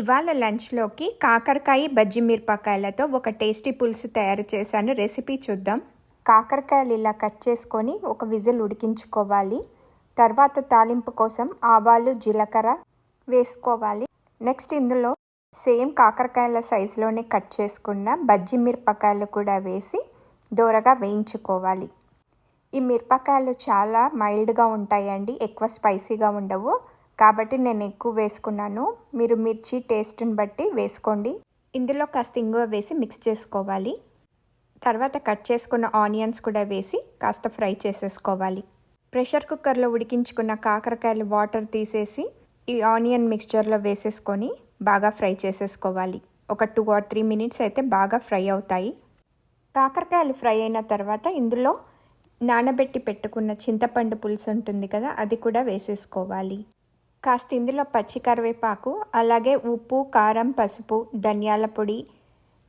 ఇవాళ లంచ్లోకి కాకరకాయ బజ్జి మిరపకాయలతో ఒక టేస్టీ పులుసు తయారు చేశాను. రెసిపీ చూద్దాం. కాకరకాయలు ఇలా కట్ చేసుకొని ఒక విజిల్ ఉడికించుకోవాలి. తర్వాత తాలింపు కోసం ఆవాలు జీలకర్ర వేసుకోవాలి. నెక్స్ట్ ఇందులో సేమ్ కాకరకాయల సైజులోనే కట్ చేసుకున్న బజ్జి మిరపకాయలు కూడా వేసి దోరగా వేయించుకోవాలి. ఈ మిరపకాయలు చాలా మైల్డ్గా ఉంటాయండి ఎక్కువ స్పైసీగా ఉండవు. కాబట్టి నేను ఎక్కువ వేసుకున్నాను. మీరు మిర్చి టేస్ట్ని బట్టి వేసుకోండి. ఇందులో కాస్త ఇంగువ వేసి మిక్స్ చేసుకోవాలి. తర్వాత కట్ చేసుకున్న ఆనియన్స్ కూడా వేసి కాస్త ఫ్రై చేసేసుకోవాలి. ప్రెషర్ కుక్కర్లో ఉడికించుకున్న కాకరకాయలు వాటర్ తీసేసి ఈ ఆనియన్ మిక్స్చర్లో వేసేసుకొని బాగా ఫ్రై చేసేసుకోవాలి. ఒక టూ ఆర్ త్రీ మినిట్స్ అయితే బాగా ఫ్రై అవుతాయి. కాకరకాయలు ఫ్రై అయిన తర్వాత ఇందులో నానబెట్టి పెట్టుకున్న చింతపండు పులుసు ఉంటుంది కదా అది కూడా వేసేసుకోవాలి. కాస్త ఇందులో పచ్చి కరివేపాకు అలాగే ఉప్పు కారం పసుపు ధనియాల పొడి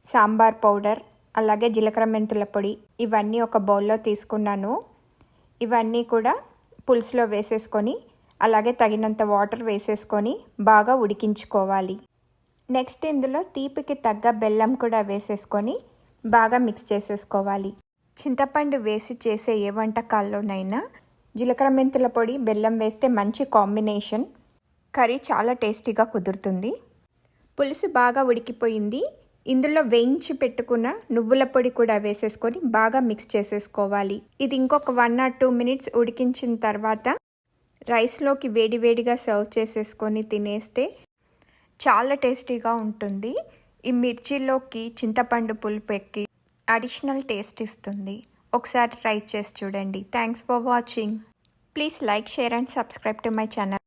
సాంబార్ పౌడర్ అలాగే జీలకర్ర మెంతుల పొడి ఇవన్నీ ఒక బౌల్లో తీసుకున్నాను. ఇవన్నీ కూడా పులుసులో వేసేసుకొని అలాగే తగినంత వాటర్ వేసేసుకొని బాగా ఉడికించుకోవాలి. నెక్స్ట్ ఇందులో తీపికి తగ్గ బెల్లం కూడా వేసేసుకొని బాగా మిక్స్ చేసేసుకోవాలి. చింతపండు వేసి చేసే ఏ వంటకాల్లోనైనా జీలకర్ర మెంతుల పొడి బెల్లం వేస్తే మంచి కాంబినేషన్. కర్రీ చాలా టేస్టీగా కుదురుతుంది. పులుసు బాగా ఉడికిపోయింది. ఇందులో వేయించి పెట్టుకున్న నువ్వుల పొడి కూడా వేసేసుకొని బాగా మిక్స్ చేసేసుకోవాలి. ఇది ఇంకొక వన్ ఆర్ టూ మినిట్స్ ఉడికించిన తర్వాత రైస్లోకి వేడివేడిగా సర్వ్ చేసేసుకొని తినేస్తే చాలా టేస్టీగా ఉంటుంది. ఈ మిర్చిలోకి చింతపండు పులుపు ఎక్కి అడిషనల్ టేస్ట్ ఇస్తుంది. ఒకసారి ట్రై చేసి చూడండి. Thanks for watching please like share and subscribe to my channel